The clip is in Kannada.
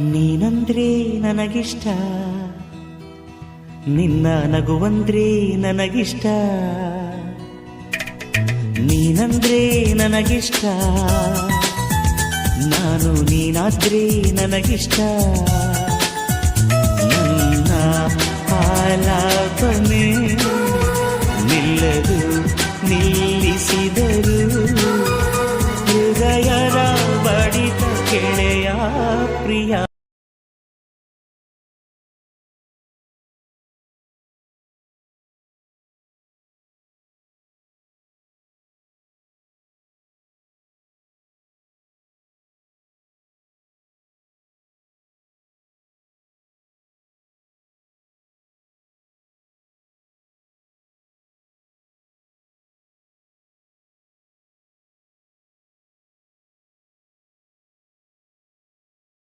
ನೀನಂದ್ರೆ ನನಗಿಷ್ಟ. ನಿನ್ನ ನಗುವಂದ್ರೆ ನನಗಿಷ್ಟ. ನೀನಂದ್ರೆ ನನಗಿಷ್ಟ. ನಾನು ನೀನಾದ್ರೆ ನನಗಿಷ್ಟ. ನನ್ನ ಆಲಾಪನೆ ನಿಲ್ಲದು ನಿಲ್ಲಿಸಿದರು ಪ್ರಿಯ